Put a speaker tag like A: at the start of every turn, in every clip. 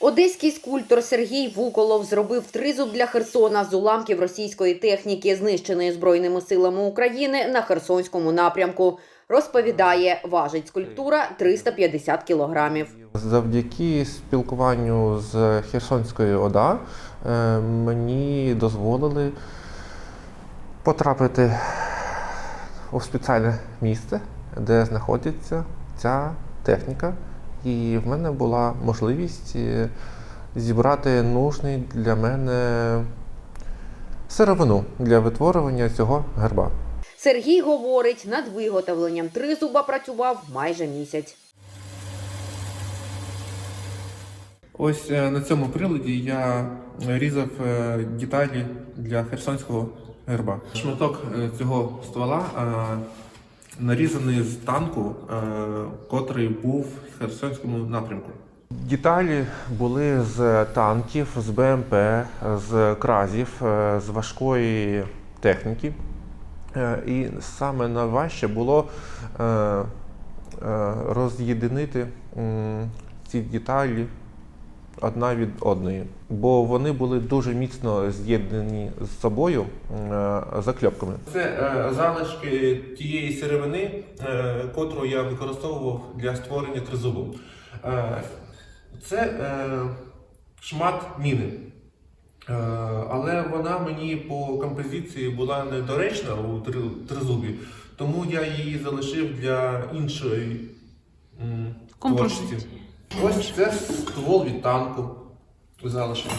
A: Одеський скульптор Сергій Вуколов зробив тризуб для Херсона з уламків російської техніки, знищеної Збройними силами України на Херсонському напрямку. Розповідає, важить скульптура 350 кілограмів.
B: Завдяки спілкуванню з Херсонською ОДА е, мені дозволили потрапити у спеціальне місце, де знаходиться ця техніка. І в мене була можливість е, зібрати нужний для мене сировину для витворювання цього герба.
A: Сергій говорить, над виготовленням тризуба працював майже місяць.
B: Ось е, на цьому приладі я різав е, деталі для херсонського герба. Шматок цього ствола нарізаний з танку, е, котрий був в херсонському напрямку. Деталі були з танків, з БМП, з кразів, е, з важкої техніки. Е, І саме найважче було роз'єдинити ці деталі одна від одної, бо вони були дуже міцно з'єднані з собою е, закльопками. Це е, залишки тієї сировини, е, котру я використовував для створення тризубу. Це шмат міни. Але вона мені по композиції була недоречна у тризубі, тому я її залишив для іншої творчості. Ось це ствол від танку залишив.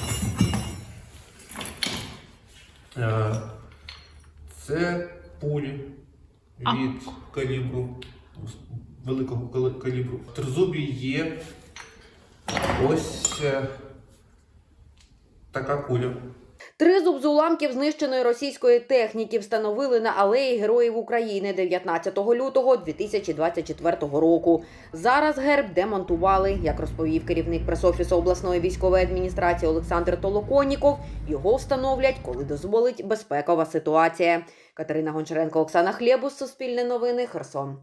B: Е, Це пулі від калібру, великого калібру. В тризубі є ось е, така куля.
A: Тризуб з уламків знищеної російської техніки встановили на алеї Героїв України 19 лютого 2024 року. Зараз герб демонтували, як розповів керівник пресофісу обласної військової адміністрації Олександр Толоконніков. Його встановлять, коли дозволить безпекова ситуація. Катерина Гончаренко, Оксана Хлєбус, Суспільне новини, Херсон.